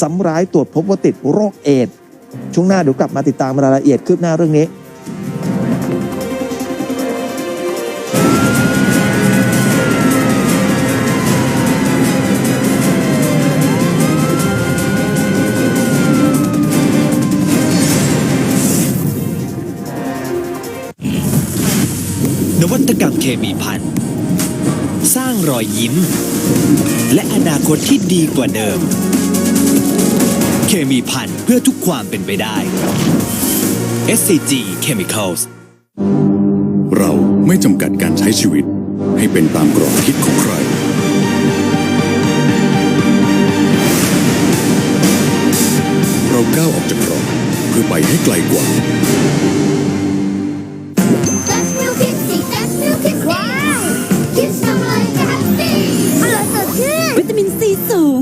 ซ้ำร้ายตรวจพบว่าติดโรคเอดส์ช่วงหน้าเดี๋ยวกลับมาติดตามรายละเอียดคืบหน้าเรื่องนี้นวัตกรรมเคมีพันสร้างรอยยิ้ม และอนาคตที่ดีกว่าเดิม เคมีพันธุ์เพื่อทุกความเป็นไปได้ SCG Chemicals เราไม่จำกัดการใช้ชีวิตให้เป็นตามกรอบคิดของใคร เราก้าวออกจากกรอบเพื่อไปให้ไกลกว่า That's real kissy, that's real kissy. Wow! Kiss someone happy. อร่อยสดชื่นวิตามินซีสูงเ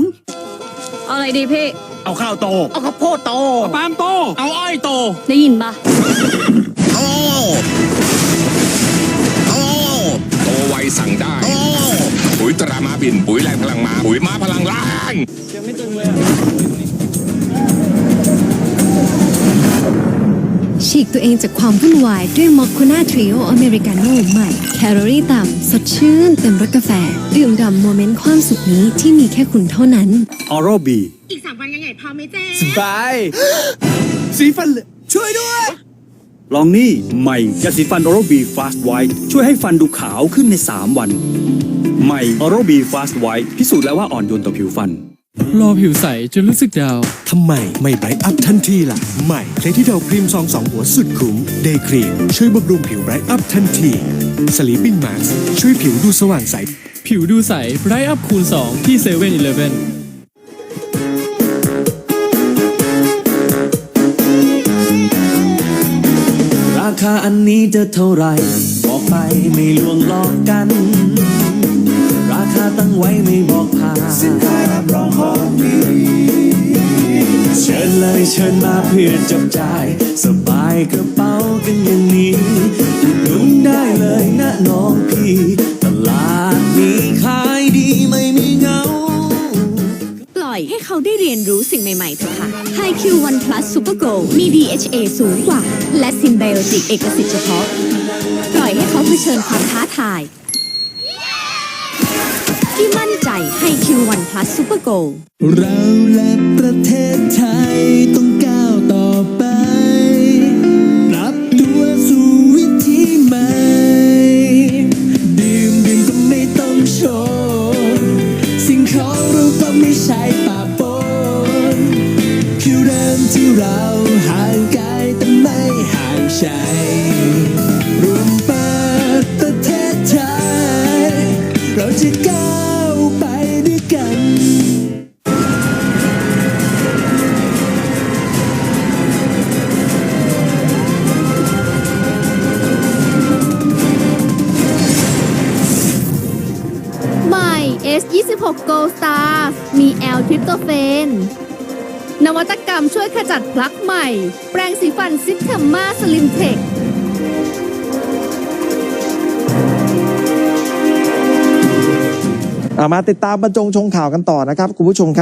อาอะไรดีพี่ เอาข้าวโต เอาข้าวโพดโต เอาปาล์มโต เอาอ้อยโต ได้ยินปะโอ้โอ้โตไวสั่งได้ปุ๋ยตรามาบิน ปุ๋ยแรงพลังมา ปุ๋ยม้าพลังล้าน ฉีกตัวเองจากความวุ่นวาย ด้วยมอคคูน่าทริโออเมริกาโน่ใหม่ แคลอรี่ต่ำ สดชื่น เต็มรสกาแฟ ดื่มด่ำโมเมนต์ความสุขนี้ที่มีแค่คุณเท่านั้น ออโรบี อีกสามวันยังไงพอไหมเจ๊สบาย สีฟันเหลอช่วยด้วย ลองนี่ใหม่ยาสีฟันออโรบีฟาสต์ไวท์ช่วยให้ฟันดูขาวขึ้นใน 3 วัน ใหม่ออโรบีฟาสต์ไวท์พิสูจน์แล้วว่าอ่อนโยนต่อผิวฟัน รอผิวใสจนรู้สึกดาว ทำไมไม่ไบรท์อัพทันทีล่ะ ใหม่เคลที่เดาครีมซองสองหัวสุดคุ้มเดย์ครีมช่วยบำรุงผิวไบรท์อัพทันทีสลีปปิ้งมาสช่วยผิวดูสว่างใส ผิวดูใสไบรท์อัพคูณ 2 ที่7 e เ e ่ e อราคาอันนี้จะเท่าไหรบอกไปไม่ลวงหลอกกัน ราคาตั้งไว้ไม่บอกผ่าน เชิญมาเพื่อจับจ่าย สบายกระเป๋ากันอย่างนี้อุดหนุนได้เลยนะน้องพี่ตลาดนี้ขายดีไม่มีเหงา ปล่อยให้เขาได้เรียนรู้สิ่งใหม่ ๆเถอะค่ะ HiQ One Plus Super Go มี DHA สูงกว่า และ Symbiotic เอกสิทธิ์เฉพาะ ปล่อยให้เขาเผชิญความท้าทาย มั่นใจ HiQ One Plus Super Go เราและประเทศไทยต้องก้าวต่อไปปรับตัวสู่วิธีใหม่ ดื่มดื่มก็ไม่ต้องโชว์สิ่งของเราก็ไม่ใช่ป่าปนคือเริ่มที่เราห่างกายแต่ไม่ห่างใจรวมเปิดประเทศไทยเราจะก้าว S26 Gold Star มี L ทริปโตเฟนนวัตกรรมช่วยขจัดพลักใหม่ แปรงสีฟันซิทเทมมาสลิมเทคเอามาติดตามบรรจงชงข่าวกันต่อนะครับ คุณผู้ชมครับ